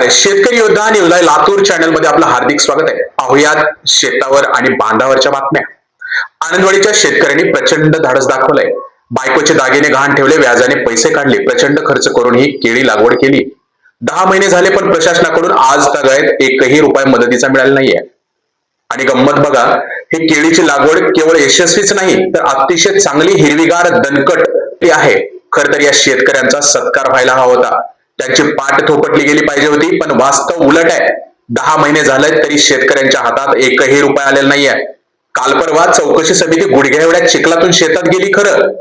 नमस्कार शेतकरी योद्धा न्यूज लातूर चॅनलमध्ये आपलं हार्दिक स्वागत आहे. पाहुयात शेतावर आणि बांधावरच्या बातम्या. आनंदवाडीच्या शेतकऱ्यांनी प्रचंड धाडस दाखवलंय. बायकोचे दागिने गहाण ठेवले व्याजाने पैसे काढले प्रचंड खर्च करून ही केळी लागवड केली. दहा महिने झाले पण प्रशासनाकडून आज तगायत एकही रुपये मदतीचा मिळाला नाहीये. आणि गंमत बघा ही केळीची लागवड केवळ यशस्वीच नाही तर अतिशय चांगली हिरवीगार दणकट आहे. खर तर या शेतकऱ्यांचा सत्कार व्हायला हवा होता. त्यांची पाठ थोपटली गेली पाहिजे होती पण वास्तव उलट आहे. दहा महिने झाले तरी शेतकऱ्यांच्या हातात एकही रुपया आलेला नाहीये. काल परवा चौकशी समिती गुडघ्या एवढ्या चिखलातून शेतात गेली खरं.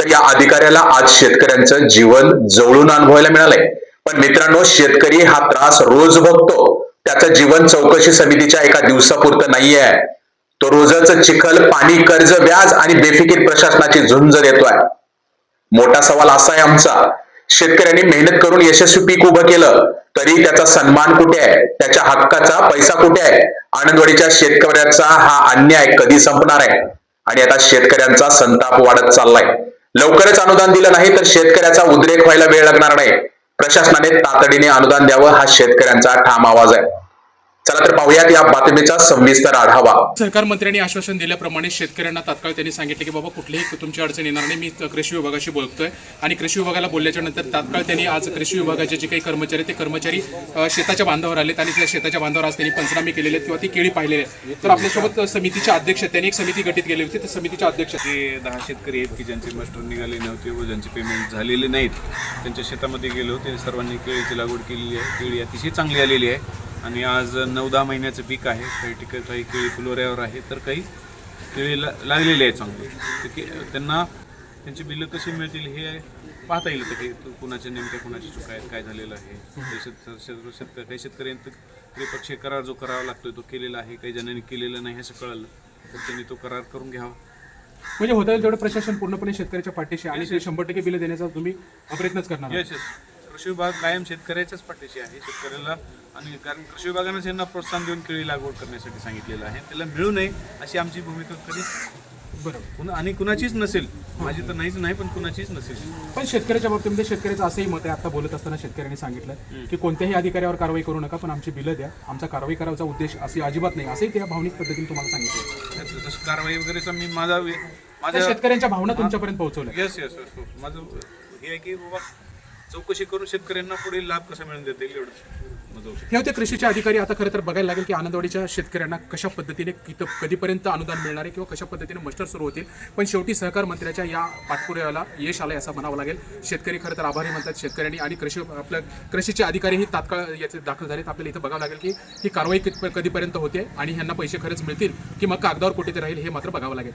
तर या अधिकाऱ्याला आज शेतकऱ्यांचं जीवन जवळून अनुभवायला मिळालंय. पण मित्रांनो शेतकरी हा त्रास रोज बघतो. त्याचं जीवन चौकशी समितीच्या एका दिवसापुरतं नाहीये. तो रोजच चिखल पाणी कर्ज व्याज आणि बेफिकीर प्रशासनाची झुंज देतोय. मोठा सवाल असा आहे आमचा. शेतकऱ्यांनी मेहनत करून यशस्वी पीक उभं केलं तरी त्याचा सन्मान कुठे आहे? त्याच्या हक्काचा पैसा कुठे आहे? आनंदवाडीच्या शेतकऱ्याचा हा अन्याय कधी संपणार आहे? आणि आता शेतकऱ्यांचा संताप वाढत चाललाय. लवकरच अनुदान दिलं नाही तर शेतकऱ्याचा उद्रेक व्हायला वेळ लागणार नाही. प्रशासनाने तातडीने अनुदान द्यावं हा शेतकऱ्यांचा ठाम आवाज आहे. चला तर पाहूयात या बातमीचा सविस्तर आढावा. सहकार मंत्र्यांनी आश्वासन दिल्याप्रमाणे शेतकऱ्यांना तात्काळ त्यांनी सांगितले की बाबा कुठलीही तुमची अडचण येणार नाही. मी कृषी विभागाशी बोलतोय आणि कृषी विभागाला बोलल्याच्या नंतर तात्काळ त्यांनी आज कृषी विभागाचे जे काही कर्मचारी आहेत, ते कर्मचारी शेताच्या बांधावर आलेत आणि त्या शेताच्या बांधावर आज त्यांनी पंचनामे केलेले आहेत किंवा ती केळी पाहिलेली आहेत. तर आपल्यासोबत समितीचे अध्यक्ष आहेत. त्यांनी एक समिती गठीत केली होती. त्या समितीचे अध्यक्ष. जे दहा शेतकरी आहेत की ज्यांचे मास्टर निघाले नव्हते व ज्यांचे पेमेंट झालेले नाहीत त्यांच्या शेतामध्ये गेलो ते सर्वांनी केळीची लागवड केलेली आहे. केळी अतिशय चांगली आलेली आहे. आणि आज नऊ दहा महिन्याचं पीक आहे. काही ठिकाणी काही केळी फुलोऱ्यावर आहे. तर काही केळी ला लागलेली आहे चांगली. तर के त्यांना त्यांची बिलं कशी मिळतील हे पाहता येईल तर की कुणाच्या नेमक्या कुणाची चुका आहेत काय झालेलं आहे. शेतकरी काही शेतकऱ्यांनी त्रिपक्षीय करार जो करावा लागतोय तो केलेला आहे. काही जणांनी केलेला नाही असं कळलं. तर त्यांनी तो करार करून घ्यावा. म्हणजे होता येईल तेवढं प्रशासन पूर्णपणे शेतकऱ्याच्या पाठीशी आणि ते शंभर टक्के बिलं देण्याचा तुम्ही प्रयत्नच करणार कृषी विभाग कायम शेतकऱ्याच्याच पाठीशी आहे. शेतकऱ्याला आणि कारण कृषी विभागानं त्यांना प्रोत्साहन देऊन केळी लागवड करण्यासाठी सांगितलेलं आहे. त्याला मिळू नये अशी आमची भूमिका बरोबर कुणा आणि कुणाचीच नसेल. माझी तर नाहीच नाही पण कुणाचीच नसेल. पण शेतकऱ्याच्या बाबतीमध्ये शेतकऱ्याचं असंही मत आहे. आता बोलत असताना शेतकऱ्यांनी सांगितलं की कोणत्याही अधिकाऱ्यावर कारवाई करू नका पण आमची बिलं द्या. आमचा कारवाई करायचा उद्देश असे अजिबात नाही. असंही त्या भावनिक पद्धतीने तुम्हाला सांगितलं. जसं कारवाई वगैरेचा मी माझा माझ्या शेतकऱ्यांच्या भावना तुमच्यापर्यंत पोहोचवल्या. यस यस यस माझं हे आहे की बाबा चौकशी करून शेतकऱ्यांना पुढे लाभ कसा मिळून देता येईल एवढं हे होते कृषीचे अधिकारी. आता खरं तर बघायला लागेल की आनंदवाडीच्या शेतकऱ्यांना कशा पद्धतीने कित कधीपर्यंत अनुदान मिळणार आहे किंवा कशा पद्धतीने मस्टर सुरू होतील. पण शेवटी सहकार मंत्र्याच्या या पाठपुराव्याला यश आलंय असं म्हणावं लागेल. शेतकरी खरं तर आभारी म्हणतात शेतकऱ्यांनी आणि कृषी आपल्या कृषीचे अधिकारीही तात्काळ याचे दाखल झालेत. आपल्याला इथं बघावं लागेल की ही कारवाई कधीपर्यंत होते आणि ह्यांना पैसे खरंच मिळतील की मग कागदावर कुठे ते राहील हे मात्र बघावं लागेल.